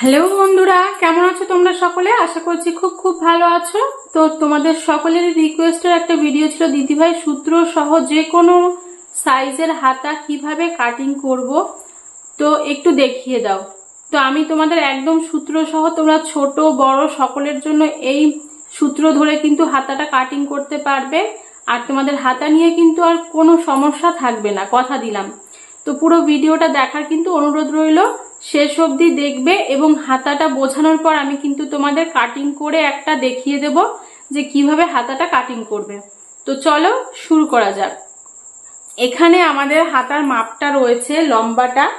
Hello বন্ধুরা, কেমন আছো তোমরা সকলে? আশা করছি খুব খুব ভালো আছো। তো তোমাদের সকলের রিকোয়েস্টের একটা ভিডিও ছিল, দিদিভাই সূত্র সহ যে কোনো সাইজের হাতা কীভাবে কাটিং করব, তো একটু দেখিয়ে দাও। তো আমি তোমাদের একদম সূত্র সহ তোমরা ছোট, বড় সকলের জন্য এই সূত্র ধরে কিন্তু হাতাটা কাটিং করতে পারবে। আর তোমাদের হাতা নিয়ে কিন্তু আর কোনো সমস্যা থাকবে না, কথা দিলাম। তো পুরো ভিডিওটা দেখার কিন্তু অনুরোধ রইল। শেষ অবধি দেখবে এবং হাতাটা বোঝানোর পর আমি কিন্তু তোমাদের কাটিং করে একটা দেখিয়ে দেব যে কীভাবে হাতাটা কাটিং করবে। তো চলো শুরু করা যাক। এখানে আমাদের হাতার মাপটা রয়েছে লম্বাটা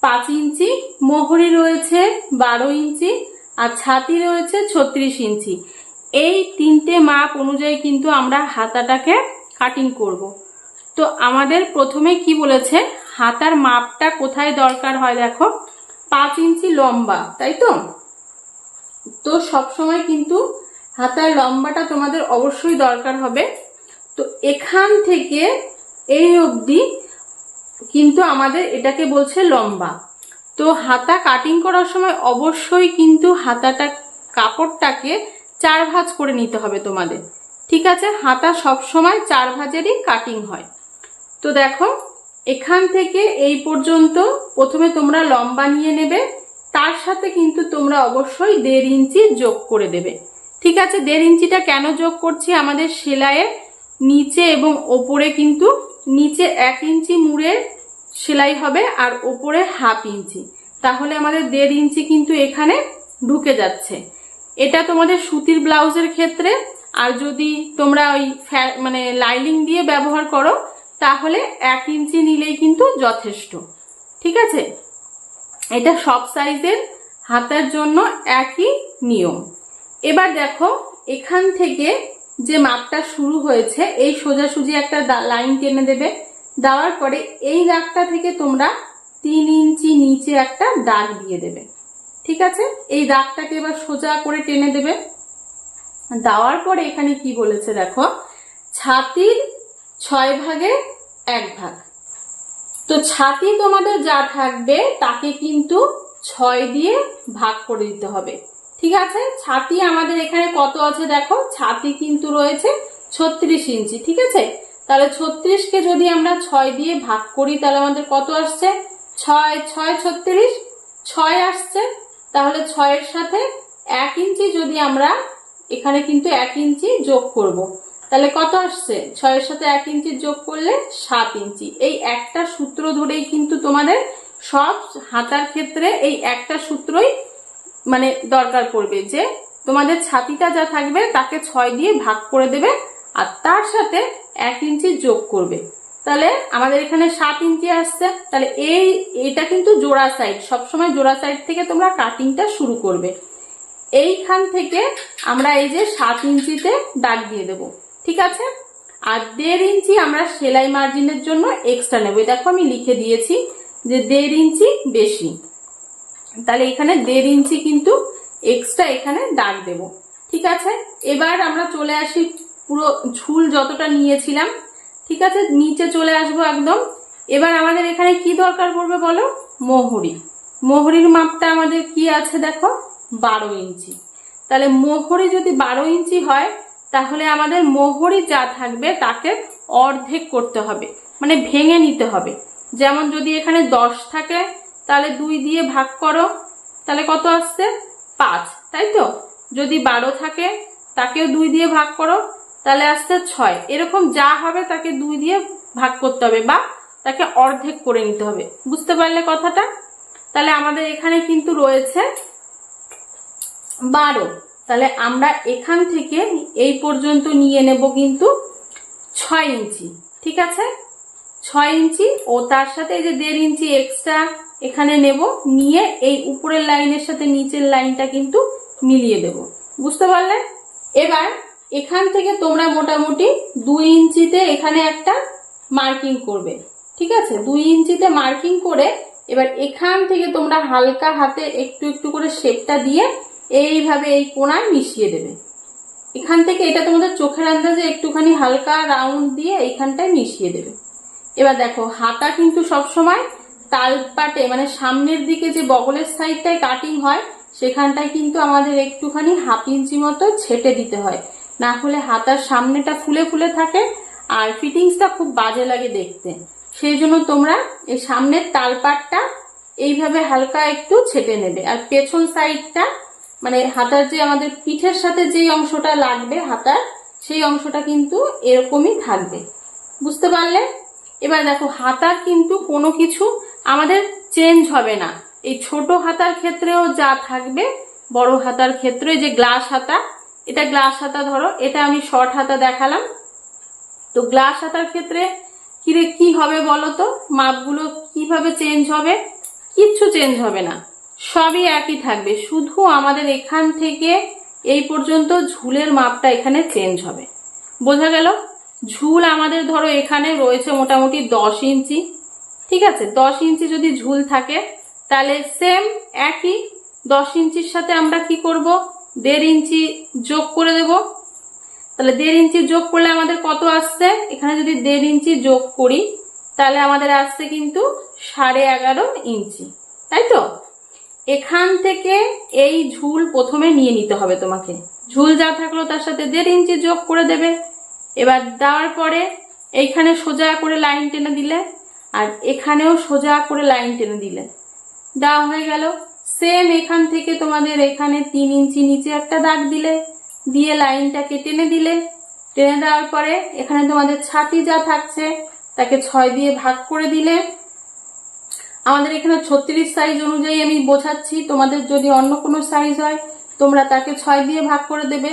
পাঁচ ইঞ্চি, মোহরি রয়েছে বারো ইঞ্চি আর ছাতি রয়েছে ছত্রিশ ইঞ্চি। এই তিনটে মাপ অনুযায়ী কিন্তু আমরা হাতাটাকে কাটিং করব। তো আমাদের প্রথমে কি বলেছে? হাতার মাপটা কোথায় দরকার হয় দেখো? পাঁচ ইঞ্চি লম্বা, তাই তো? তো সবসময় কিন্তু হাতার লম্বাটা তোমাদের অবশ্যই দরকার হবে। তো এখান থেকে এই অবধি কিন্তু আমাদের এটাকে বলছে লম্বা। তো হাতা কাটিং করার সময় অবশ্যই কিন্তু হাতাটা কাপড়টাকে চার ভাজ করে নিতে হবে তোমাদের। ঠিক আছে? হাতা সব সময় চার ভাজেরই কাটিং হয়। তো দেখো এখান থেকে এই পর্যন্ত প্রথমে তোমরা লম্বা নিয়ে নেবে, তার সাথে কিন্তু তোমরা অবশ্যই দেড় ইঞ্চি যোগ করে দেবে। ঠিক আছে, দেড় ইঞ্চিটা কেন যোগ করছি আমাদের সেলাইয়ের নিচে এবং ওপরে কিন্তু নিচে এক ইঞ্চি মুড়ে সেলাই হবে আর ওপরে হাফ ইঞ্চি। তাহলে আমাদের দেড় ইঞ্চি কিন্তু এখানে ঢুকে যাচ্ছে। এটা তোমাদের সুতির ব্লাউজের ক্ষেত্রে, আর যদি তোমরা ওই মানে লাইলিং দিয়ে ব্যবহার করো তাহলে এক ইঞ্চি নিলেই কিন্তু যথেষ্ট। ঠিক আছে? এটা সব সাইজের হাতার জন্য একই নিয়ম। এবার দেখো, এখান থেকে যে মাপটা শুরু হয়েছে, এই সোজাসুজি একটা লাইন টেনে দেবে। দেওয়ার পরে এই দাগটা থেকে তোমরা তিন ইঞ্চি নিচে একটা দাগ দিয়ে দেবে। ঠিক আছে? এই দাগটাকে এবার সোজা করে টেনে দেবে। দেওয়ার পরে এখানে কি বলেছে দেখো, ছাতির ছয় ভাগে এক ভাগ। তো ছাতি তোমাদের যা থাকবে, তাকে কিন্তু ছয় দিয়ে ভাগ করে দিতে হবে। ঠিক আছে? ছাতি আমাদের এখানে কত আছে দেখো? ছাতি কিন্তু রয়েছে ছত্রিশ ইঞ্চি, ঠিক আছে? তাহলে ছত্রিশকে যদি আমরা ছয় দিয়ে ভাগ করি, তাহলে আমাদের কত আসছে? ছয় ছয়, ছত্রিশ, ছয় আসছে। তাহলে ছয়ের সাথে এক ইঞ্চি যদি আমরা এখানে কিন্তু এক ইঞ্চি যোগ করব। তাহলে কত আসছে? ছয়ের সাথে এক ইঞ্চি যোগ করলে সাত ইঞ্চি। এই একটা সূত্র ধরেই কিন্তু তোমাদের সব হাতার ক্ষেত্রে এই একটা সূত্রই মানে দরকার পড়বে যে তোমাদের ছাতিটা যা থাকবে তাকে ছয় দিয়ে ভাগ করে দেবে আর তার সাথে এক ইঞ্চি যোগ করবে। তাহলে আমাদের এখানে সাত ইঞ্চি আসছে। তাহলে এই, এটা কিন্তু জোড়া সাইড সবসময় জোড়া সাইড থেকে তোমরা কাটিংটা শুরু করবে। এইখান থেকে আমরা এই যে সাত ইঞ্চিতে দাগ দিয়ে দেব। ঠিক আছে? আর দেড় ইঞ্চি আমরা সেলাই মার্জিনের জন্য এক্সট্রা নেব। দেখো আমি লিখে দিয়েছি যে দেড় ইঞ্চি বেশি। তাহলে এখানে দেড় ইঞ্চি কিন্তু এক্সট্রা এখানে দাগ দেব। ঠিক আছে? এবার আমরা চলে আসি পুরো ঝুল যতটা নিয়েছিলাম। ঠিক আছে? নিচে চলে আসব একদম। এবার আমাদের এখানে কি দরকার পড়বে বলো? মোহরি। মোহরির মাপটা আমাদের কি আছে দেখো? বারো ইঞ্চি। তাহলে মোহরি যদি বারো ইঞ্চি হয় তাহলে আমাদের মোহরি যা থাকবে তাকে অর্ধেক করতে হবে মানে ভেঙে নিতে হবে। যেমন যদি এখানে দশ থাকে, তাহলে দুই দিয়ে ভাগ করো, তাহলে কত আসছে? পাঁচ, তাই তো? যদি বারো থাকে, তাকেও দুই দিয়ে ভাগ করো, তাহলে আসছে ছয়। এরকম যা হবে তাকে দুই দিয়ে ভাগ করতে হবে বা তাকে অর্ধেক করে নিতে হবে। বুঝতে পারলে কথাটা? তাহলে আমাদের এখানে কিন্তু রয়েছে বারো। তাহলে আমরা এখান থেকে এই পর্যন্ত নিয়ে নেব কিন্তু ছয় ইঞ্চি, ঠিক আছে? ছয় ইঞ্চি ও তার সাথে এই যে দেড় ইঞ্চি এক্সট্রা এখানে নেব, নিয়ে এই উপরের লাইনের সাথে নিচের লাইনটা কিন্তু মিলিয়ে দেব, বুঝতে পারলে? এবার এখান থেকে তোমরা মোটামুটি দুই ইঞ্চিতে এখানে একটা মার্কিং করবে, ঠিক আছে? দুই ইঞ্চিতে মার্কিং করে এবার এখান থেকে তোমরা হালকা হাতে একটু একটু করে শেপটা দিয়ে এইভাবে এই কোনায় মিশিয়ে দেবে। এখান থেকে এটা তোমাদের চোখের আন্দাজে একটুখানি হালকা রাউন্ড দিয়ে এইখানটায় মিশিয়ে দেবে। এবার দেখো, হাতা কিন্তু সব সময় তালপাটে মানে সামনের দিকে যে বগলের সাইডটায় কাটিং হয়, সেখানটায় কিন্তু আমাদের একটুখানি হাফ ইঞ্চি মতো ছেটে দিতে হয়। না হলে হাতার সামনেটা ফুলে ফুলে থাকে আর ফিটিংসটা খুব বাজে লাগে দেখতে। সেই জন্য তোমরা এই সামনের তালপাটটা এইভাবে হালকা একটু ছেটে নেবে। আর পেছন সাইডটা মানে হাতার যে আমাদের পিঠের সাথে যেই অংশটা লাগবে, হাতার, সেই অংশটা কিন্তু এরকমই থাকবে। বুঝতে পারলে? এবার দেখো, হাতার কিন্তু কোনো কিছু আমাদের চেঞ্জ হবে না। এই ছোট হাতার ক্ষেত্রেও যা থাকবে, বড় হাতার ক্ষেত্রে যে গ্লাস হাতা, এটা গ্লাস হাতা ধরো, এটা আমি শর্ট হাতা দেখালাম। তো গ্লাস হাতার ক্ষেত্রে কিরে কি হবে বলো তো? মাপগুলো কীভাবে চেঞ্জ হবে? কিচ্ছু চেঞ্জ হবে না। সবই একই থাকবে। শুধু আমাদের এখান থেকে এই পর্যন্ত ঝুলের মাপটা এখানে চেঞ্জ হবে। বোঝা গেল? ঝুল আমাদের ধরো এখানে রয়েছে মোটামুটি দশ ইঞ্চি। ঠিক আছে? দশ ইঞ্চি যদি ঝুল থাকে, তাহলে সেম একই দশ ইঞ্চির সাথে আমরা কি করব? দেড় ইঞ্চি যোগ করে দেব। তাহলে দেড় ইঞ্চি যোগ করলে আমাদের কত আসছে? এখানে যদি দেড় ইঞ্চি যোগ করি, তাহলে আমাদের আসছে কিন্তু সাড়ে এগারো ইঞ্চি। তাই তো? এখান থেকে এই ঝুল প্রথমে নিয়ে নিতে হবে তোমাকে। ঝুল যা থাকল তার সাথে দেড় ইঞ্চি যোগ করে দেবে। এবার দেওয়ার পরে এইখানে সোজা করে লাইন টেনে দিলে আর এখানেও সোজা করে লাইন টেনে দিলে। দেওয়া হয়ে গেল। সেম এখান থেকে তোমাদের এখানে তিন ইঞ্চি নিচে একটা দাগ দিলে, দিয়ে লাইনটাকে টেনে দিলে। টেনে দেওয়ার পরে এখানে তোমাদের ছাতি যা থাকছে তাকে ছয় দিয়ে ভাগ করে দিলে। আমাদের এখানে ছত্রিশ সাইজ অনুযায়ী আমি বোঝাচ্ছি। তোমাদের যদি অন্য কোনো সাইজ হয়, তোমরা তাকে ছয় দিয়ে ভাগ করে দেবে।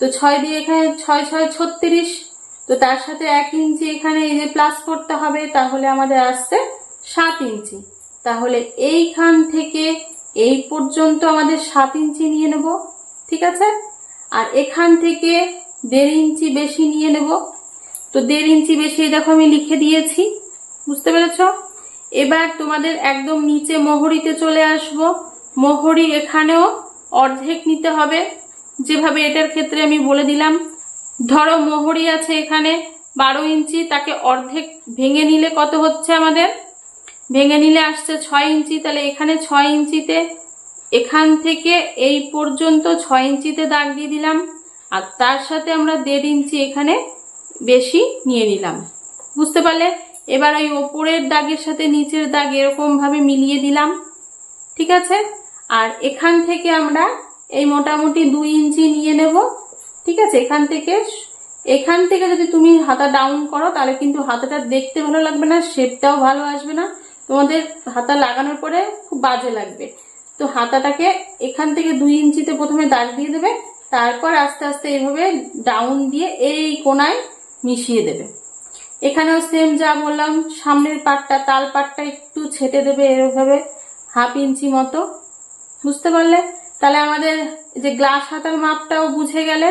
তো ছয় দিয়ে এখানে ছয় ছয়, ছত্রিশ। তো তার সাথে এক ইঞ্চি এখানে এই যে প্লাস করতে হবে, তাহলে আমাদের আসছে সাত ইঞ্চি। তাহলে এইখান থেকে এই পর্যন্ত আমাদের সাত ইঞ্চি নিয়ে নেব, ঠিক আছে? আর এখান থেকে দেড় ইঞ্চি বেশি নিয়ে নেব। তো দেড় ইঞ্চি বেশি দেখো আমি লিখে দিয়েছি, বুঝতে পেরেছ? এবার তোমাদের একদম নিচে মোহরিতে চলে আসব। মোহরি এখানেও অর্ধেক নিতে হবে। যেভাবে এটার ক্ষেত্রে আমি বলে দিলাম, ধরো মোহরি আছে এখানে বারো ইঞ্চি, তাকে অর্ধেক ভেঙে নিলে কত হচ্ছে আমাদের? ভেঙে নিলে আসছে ছয় ইঞ্চি, তাহলে এখানে ছয় ইঞ্চিতে, এখান থেকে এই পর্যন্ত ছয় ইঞ্চিতে দাগ দিয়ে দিলাম। আর তার সাথে আমরা দেড় ইঞ্চি এখানে বেশি নিয়ে নিলাম। বুঝতে পারলে? এবার ওই ওপরের দাগের সাথে নিচের দাগ এরকম ভাবে মিলিয়ে দিলাম। ঠিক আছে? আর এখান থেকে আমরা এই মোটামুটি দুই ইঞ্চি নিয়ে নেব। ঠিক আছে? এখান থেকে এখান থেকে যদি তুমি হাতা ডাউন করো, তাহলে কিন্তু হাতাটা দেখতে ভালো লাগবে না শেপটাও ভালো আসবে না। তোমাদের হাতা লাগানোর পরে খুব বাজে লাগবে। তো হাতাটাকে এখান থেকে দুই ইঞ্চিতে প্রথমে দাগ দিয়ে দেবে, তারপর আস্তে আস্তে এইভাবে ডাউন দিয়ে এই কোনায় মিশিয়ে দেবে। এখানেও সেম যা বললাম, সামনের পাটটা, তাল পাটটা একটু ছেটে দেবে এরভাবে হাফ ইঞ্চি মতো। বুঝতে পারলে? তাহলে আমাদের যে গ্লাস হাতার মাপটাও বুঝে গেলে।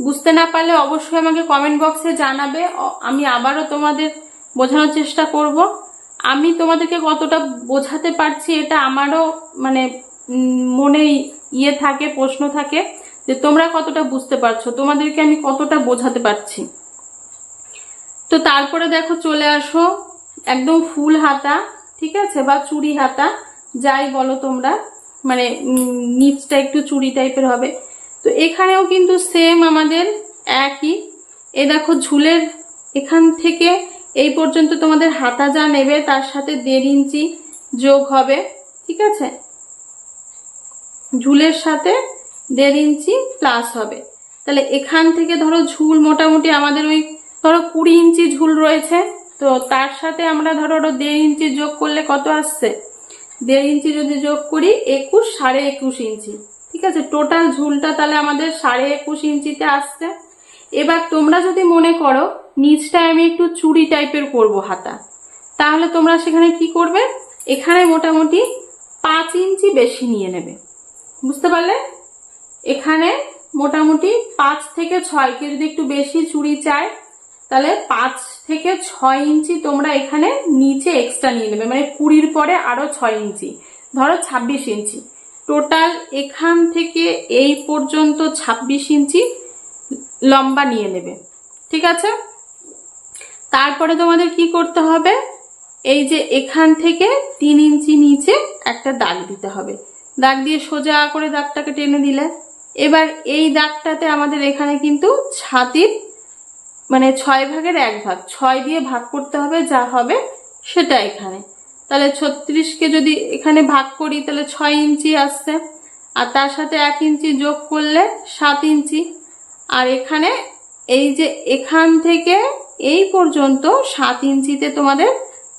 বুঝতে না পারলে অবশ্যই আমাকে কমেন্ট বক্সে জানাবে। আমি আবারও তোমাদের বোঝানোর চেষ্টা করব। আমি তোমাদেরকে কতটা বোঝাতে পারছি এটা আমারও মানে মনে ইয়ে থাকে, প্রশ্ন থাকে যে তোমরা কতটা বুঝতে পারছ? তোমাদেরকে আমি কতটা বোঝাতে পারছি? তো তারপরে দেখো চলে আসো একদম ফুল হাতা, ঠিক আছে? বা চুড়ি হাতা, যাই বলো তোমরা। মানে নিচটা একটু চুড়ি টাইপের হবে। তো এখানেও কিন্তু সেম আমাদের একই। এ দেখো ঝুলের এখান থেকে এই পর্যন্ত তোমাদের হাতা যা নেবে, তার সাথে দেড় ইঞ্চি যোগ হবে, ঠিক আছে? ঝুলের সাথে দেড় ইঞ্চি প্লাস হবে। তাহলে এখান থেকে ধরো ঝুল মোটামুটি আমাদের ওই ধরো কুড়ি ইঞ্চি ঝুল রয়েছে, তো তার সাথে আমরা ধরো ওটা দেড় ইঞ্চি যোগ করলে কত আসছে? দেড় ইঞ্চি যদি যোগ করি, একুশ সাড়ে একুশ ইঞ্চি। ঠিক আছে? টোটাল ঝুলটা তাহলে আমাদের সাড়ে একুশ ইঞ্চিতে আসছে। এবার তোমরা যদি মনে করো নিচটায় আমি একটু চুড়ি টাইপের করব হাতা। তাহলে তোমরা সেখানে কি করবে? এখানে মোটামুটি পাঁচ ইঞ্চি বেশি নিয়ে নেবে। বুঝতে পারলে? এখানে মোটামুটি পাঁচ থেকে ছয় কে যদি একটু বেশি চুড়ি চায় তাহলে পাঁচ থেকে ছয় ইঞ্চি তোমরা এখানে নিচে এক্সট্রা নিয়ে নেবে মানে কুড়ির পরে আরও ছয় ইঞ্চি। ধরো ছাব্বিশ ইঞ্চি। টোটাল এখান থেকে এই পর্যন্ত ছাব্বিশ ইঞ্চি লম্বা নিয়ে নেবে। ঠিক আছে? তারপরে তোমাদের কি করতে হবে? এই যে এখান থেকে তিন ইঞ্চি নিচে একটা দাগ দিতে হবে। দাগ দিয়ে সোজা করে দাগটাকে টেনে দিলে। এবার এই দাগটাতে আমাদের এখানে কিন্তু ছাতির মানে ছয় ভাগের এক ভাগ। ছয় দিয়ে ভাগ করতে হবে, যা হবে সেটা এখানে। তাহলে ছত্রিশকে যদি এখানে ভাগ করি, তাহলে ছয় ইঞ্চি আসছে। আর তার সাথে এক ইঞ্চি যোগ করলে সাত ইঞ্চি। আর এখানে এই যে এখান থেকে এই পর্যন্ত সাত ইঞ্চিতে তোমাদের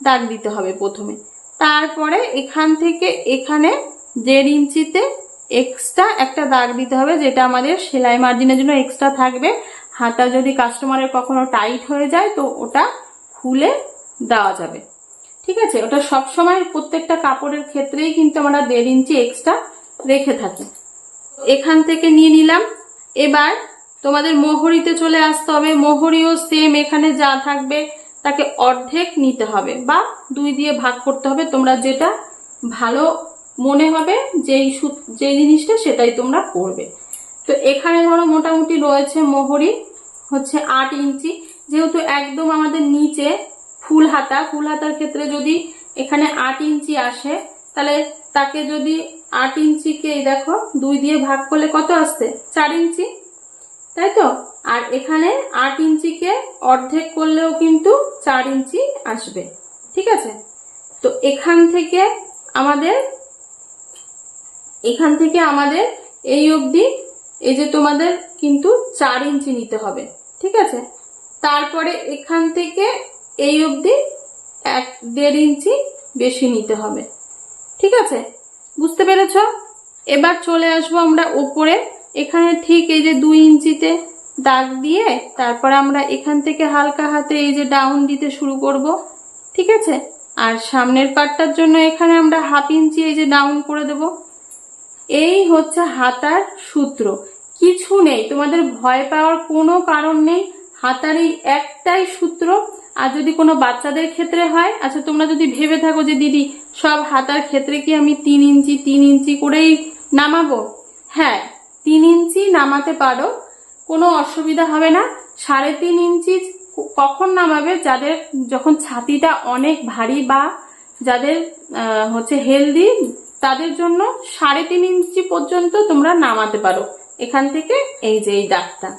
দাগ দিতে হবে প্রথমে। তারপরে এখান থেকে এখানে দেড় ইঞ্চিতে এক্সট্রা একটা দাগ দিতে হবে, যেটা আমাদের সেলাই মার্জিনের জন্য এক্সট্রা থাকবে। হাতা যদি কাস্টমারের কখনো টাইট হয়ে যায়, তো ওটা খুলে দেওয়া যাবে। ঠিক আছে? ওটা সব সময় প্রত্যেকটা কাপড়ের ক্ষেত্রেই কিন্তু আমরা দেড় ইঞ্চি এক্সট্রা রেখে থাকি। এখান থেকে নিয়ে নিলাম। এবার তোমাদের মোহরিতে চলে আসতে হবে। মোহরিও সেম এখানে যা থাকবে তাকে অর্ধেক নিতে হবে বা দুই দিয়ে ভাগ করতে হবে। তোমরা যেটা ভালো মনে হবে, যেই যেই জিনিসটা সেটাই তোমরা করবে তো এখানে ধরো মোটামুটি রয়েছে মোহরি হচ্ছে আট ইঞ্চি। যেহেতু একদম আমাদের নিচে ফুল হাতা, ফুল হাতার ক্ষেত্রে যদি এখানে আট ইঞ্চি আসে, তাহলে তাকে যদি আট ইঞ্চিকে দেখো দুই দিয়ে ভাগ করলে কত আসছে? চার ইঞ্চি। তাই তো? আর এখানে আট ইঞ্চিকে অর্ধেক করলেও কিন্তু চার ইঞ্চি আসবে। ঠিক আছে? তো এখান থেকে আমাদের, এখান থেকে আমাদের এই অবধি এই যে তোমাদের কিন্তু চার ইঞ্চি নিতে হবে, ঠিক আছে? তারপরে এখান থেকে এই অবধি এক দেড় ইঞ্চি বেশি নিতে হবে, ঠিক আছে? বুঝতে পেরেছ? এবার চলে আসব আমরা ওপরে। এখানে ঠিক এই যে দুই ইঞ্চিতে দাগ দিয়ে তারপর আমরা এখান থেকে হালকা হাতে এই যে ডাউন দিতে শুরু করব, ঠিক আছে? আর সামনের পাটটার জন্য এখানে আমরা হাফ ইঞ্চি এই যে ডাউন করে দেব। এই হচ্ছে হাতার সূত্র। কিছু নেই। তোমাদের ভয় পাওয়ার কোনো কারণ নেই। হাতার এই একটাই সূত্র। আর যদি কোনো বাচ্চাদের ক্ষেত্রে হয় আচ্ছা তোমরা যদি ভেবে থাকো যে, দিদি, সব হাতার ক্ষেত্রে কি আমি তিন ইঞ্চি তিন ইঞ্চি করেই নামাবো? হ্যাঁ তিন ইঞ্চি নামাতে পারো। কোনো অসুবিধা হবে না। সাড়ে তিন ইঞ্চি কখন নামাবে? যাদের যখন ছাতিটা অনেক ভারী বা যাদের হচ্ছে হেলদি, তাদের জন্য সাড়ে তিন ইঞ্চি পর্যন্ত তোমরা নামাতে পারো। এখান থেকে এই যে এই দাগটা।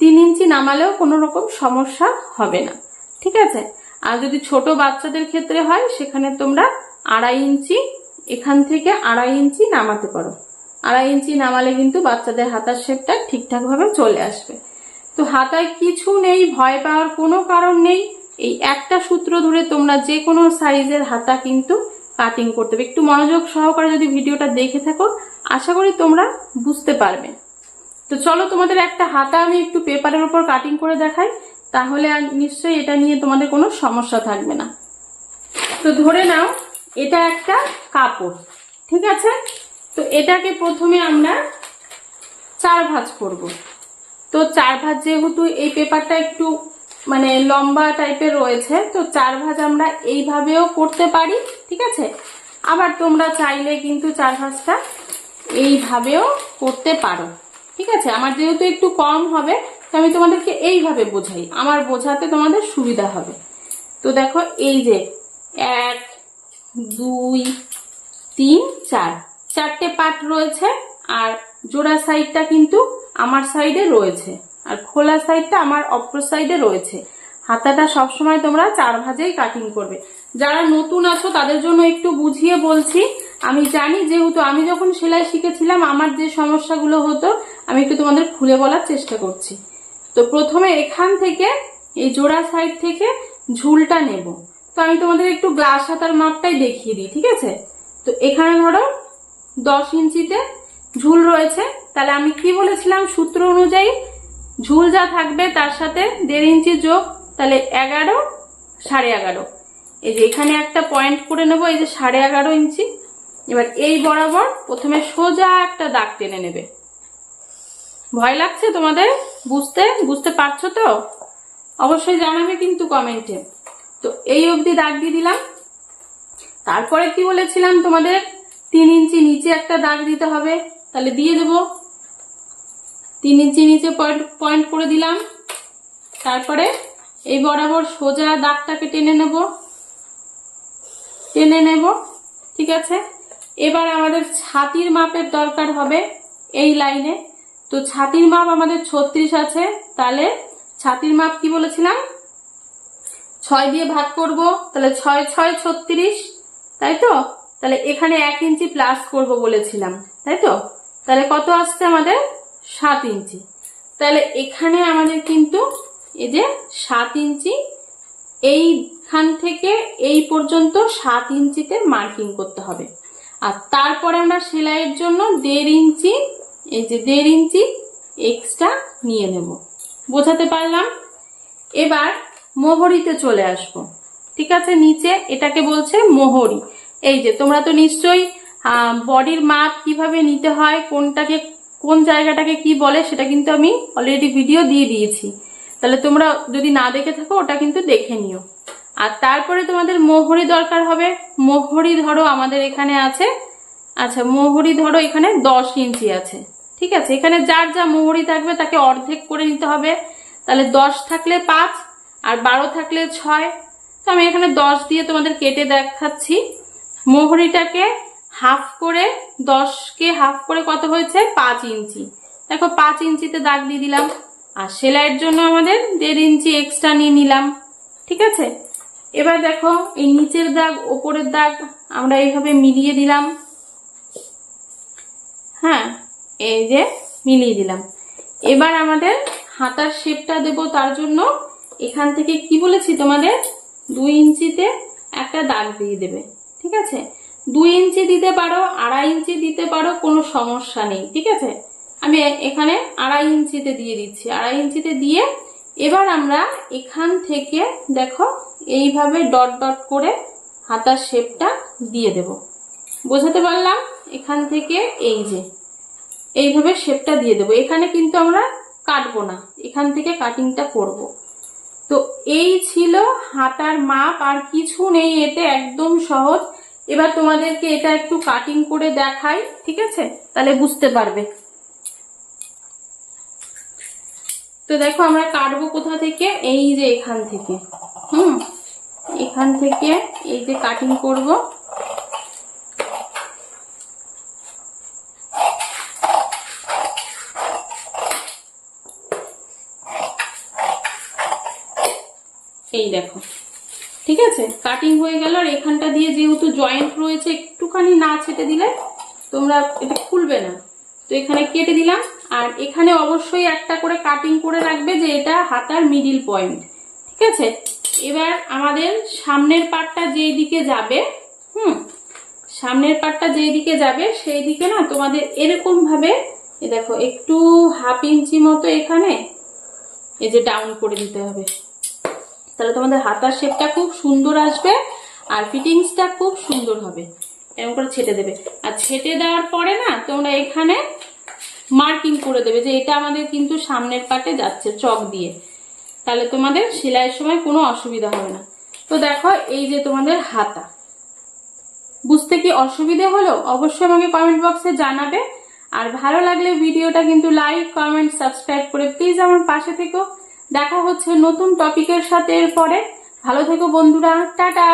তিন ইঞ্চি নামালেও কোনো রকম সমস্যা হবে না, ঠিক আছে? আর যদি ছোট বাচ্চাদের ক্ষেত্রে হয়, সেখানে তোমরা আড়াই ইঞ্চি, এখান থেকে আড়াই ইঞ্চি নামাতে পারো। আড়াই ইঞ্চি নামালে কিন্তু বাচ্চাদের হাতার শেপটা ঠিকঠাকভাবে চলে আসবে। তো হাতায় কিছু নেই, ভয় পাওয়ার কোনো কারণ নেই। এই একটা সূত্র ধরে তোমরা যে কোনো সাইজের হাতা কিন্তু কাটিং করতে হবে একটু মনোযোগ সহকারে যদি ভিডিওটা দেখে থাকো, আশা করি তোমরা বুঝতে পারবে। তো চলো তোমাদের একটা হাতা আমি একটু পেপারের উপর কাটিং করে দেখাই, তাহলে আর নিশ্চয়ই এটা নিয়ে তোমাদের কোনো সমস্যা থাকবে না। তো ধরে নাও, এটা একটা কাপড়, ঠিক আছে? তো এটাকে প্রথমে আমরা চার ভাঁজ করব। তো চার ভাঁজ যেহেতু এই পেপারটা একটু মানে লম্বা টাইপের রয়েছে, তো চার ভাঁজ আমরা এইভাবেও করতে পারি, ঠিক আছে? আবার তোমরা চাইলে কিন্তু চার ভাঁজটা এইভাবেও করতে পারো। ঠিক আছে? আমার যেহেতু একটু কম হবে, তো আমি তোমাদেরকে এইভাবে বোঝাই। আমার বোঝাতে তোমাদের সুবিধা হবে। তো দেখো, এই যে এক, দুই, তিন, চার। চারটে পার্ট রয়েছে, আর জোড়া সাইডটা কিন্তু আমার সাইডে রয়েছে, আর খোলা সাইডটা আমার অপর সাইডে রয়েছে। হাতাটা সবসময় তোমরা চার ভাজেই কাটিং করবে। যারা নতুন আছো, তাদের জন্য একটু বুঝিয়ে বলছি, আমি জানি যেহেতু আমি যখন সেলাই শিখেছিলাম, আমার যে সমস্যাগুলো হতো আমি একটু তোমাদের খুলে বলার চেষ্টা করছি। তো প্রথমে এখান থেকে, এই জোড়া সাইড থেকে ঝুলটা নেব। তো আমি তোমাদের একটু গ্লাস হাতার মাপটাই দেখিয়ে দিই, ঠিক আছে? তো এখানে ধরো, দশ ইঞ্চিতে ঝুল রয়েছে। তাহলে আমি কি বলেছিলাম? সূত্র অনুযায়ী ঝুল যা থাকবে তার সাথে দেড় ইঞ্চি যোগ, তাহলে এগারো, সাড়ে এগারো। এই যে এখানে একটা পয়েন্ট করে নেব, এই যে সাড়ে এগারো ইঞ্চি। এবার এই বরাবর প্রথমে সোজা একটা দাগ টেনে নেবে। ভয় লাগছে তোমাদের? বুঝতে? বুঝতে পারছ তো? অবশ্যই জানাবে কিন্তু কমেন্টে। তো এই অবধি দাগ দিয়ে দিলাম। তারপরে কি বলেছিলাম তোমাদের? তিন ইঞ্চি নিচে একটা দাগ দিতে হবে, তাহলে দিয়ে দেব। তিন ইঞ্চি নিচে পয়েন্ট পয়েন্ট করে দিলাম। তারপরে এই বরাবর সোজা দাগটাকে টেনে নেব। টেনে নেব, ঠিক আছে? এবার আমাদের ছাতির মাপের দরকার হবে এই লাইনে। তো ছাতির মাপ আমাদের ছত্রিশ আছে, তাহলে ছাতির মাপ কি বলেছিলাম? ছয় দিয়ে ভাগ করব, তাহলে ছয় ছয়, ছত্রিশ, তাই তো? তাহলে এখানে এক ইঞ্চি প্লাস করব বলেছিলাম, তাই তো? তাহলে কত আসছে আমাদের? সাত ইঞ্চি। তাহলে এখানে আমাদের কিন্তু এই যে সাত ইঞ্চি, এইখান থেকে এই পর্যন্ত সাত ইঞ্চিতে মার্কিং করতে হবে। আর তারপরে আমরা সেলাইয়ের জন্য দেড় ইঞ্চি এই যে দেড় ইঞ্চি এক্সট্রা নিয়ে নেব। বোঝাতে পারলাম? এবার মোহরিতে চলে আসব। ঠিক আছে? নিচে এটাকে বলছে মোহরি। এই যে, তোমরা তো নিশ্চয়ই বডির মাপ কীভাবে নিতে হয়, কোনটাকে, কোন জায়গাটাকে কি বলে, সেটা কিন্তু আমি অলরেডি ভিডিও দিয়ে দিয়েছি। তাহলে তোমরা যদি না দেখে থাকো, ওটা কিন্তু দেখে নিও। আর তারপরে তোমাদের মোহরি দরকার হবে। মোহরি ধরো আমাদের এখানে আছে আচ্ছা মোহরি ধরো এখানে দশ ইঞ্চি আছে। ঠিক আছে, এখানে যার যা মোহরি থাকবে তাকে অর্ধেক করে নিতে হবে। তাহলে দশ থাকলে পাঁচ, আর বারো থাকলে ছয়। তো আমি এখানে দশ দিয়ে তোমাদের কেটে দেখাচ্ছি। মোহরিটাকে হাফ করে, দশকে হাফ করে কত হয়েছে? পাঁচ ইঞ্চি। দেখো, পাঁচ ইঞ্চিতে দাগ দিয়ে দিলাম। আর সেলাইয়ের জন্য আমাদের দেড় ইঞ্চি এক্সট্রা নিয়ে নিলাম। ঠিক আছে? এবার দেখো, এই নিচের দাগ, ওপরের দাগ আমরা এইভাবে মিলিয়ে দিলাম। হ্যাঁ এই যে মিলিয়ে দিলাম। এবার আমাদের হাতার শেপটা দেব তার জন্য। এখান থেকে কি বলেছি তোমাদের? দুই ইঞ্চিতে একটা দাগ দিয়ে দেবে, ঠিক আছে? দুই ইঞ্চি দিতে পারো, আড়াই ইঞ্চি দিতে পারো, কোনো সমস্যা নেই, ঠিক আছে? আমি এখানে আড়াই ইঞ্চিতে দিয়ে দিচ্ছি। আড়াই ইঞ্চিতে দিয়ে এবার আমরা এখান থেকে দেখো, এইভাবে ডট ডট করে হাতার শেপটা দিয়ে দেব। বোঝাতে পারলাম? এখান থেকে এই যে এইভাবে শেপটা দিয়ে দেবো। এখানে কিন্তু আমরা কাটবো না। এখান থেকে কাটিংটা করব। তো এই ছিল হাতার মাপ, আর কিছু নেই, এতে একদম সহজ। এবার তোমাদেরকে এটা একটু কাটিং করে দেখাই, ঠিক আছে? তাহলে বুঝতে পারবে। তো দেখো, আমরা কাটবো কোথা থেকে? এই যে এখান থেকে। হুম, এখান থেকে এই যে কাটিং করব। এই দেখো। ঠিক আছে? কাটিং হয়ে গেল আর এখানটা দিয়ে যেহেতু জয়েন্ট রয়েছে, একটুখানি না ছেটে দিলে তোমরা এটা খুলবে না। তো এখানে কেটে দিলাম আর এখানে অবশ্যই একটা করে কাটিং করে রাখবে যে এটা হাতার মিডিল পয়েন্ট ঠিক আছে? এবার আমাদের সামনের পাটটা যেই দিকে যাবে, হুম, সামনের পাটটা যেই দিকে যাবে সেই দিকে না তোমাদের এরকম ভাবে দেখো, একটু হাফ ইঞ্চি মতো এখানে, এই যে ডাউন করে দিতে হবে। তাহলে তোমাদের হাতার শেপটা খুব সুন্দর আসবে আর ফিটিংসটা খুব সুন্দর হবে। এরকম করে ছেটে দেবে। আর ছেটে দেওয়ার পরে না, তোমরা এখানে মার্কিং করে দেবে যে এটা আমাদের কিন্তু সামনের পাটে যাচ্ছে চক দিয়ে। তাহলে তোমাদের সেলাইয়ের সময় কোনো অসুবিধা হবে না। তো দেখো, এই যে তোমাদের হাতা। বুঝতে কি অসুবিধে হলো? অবশ্যই আমাকে কমেন্ট বক্সে জানাবে। আর ভালো লাগলে ভিডিওটা কিন্তু লাইক কমেন্ট সাবস্ক্রাইব করে প্লিজ আমার পাশে থেকো। দেখা হচ্ছে নতুন টপিকের সাথে এরপরে। ভালো থেকো বন্ধুরা টাটা!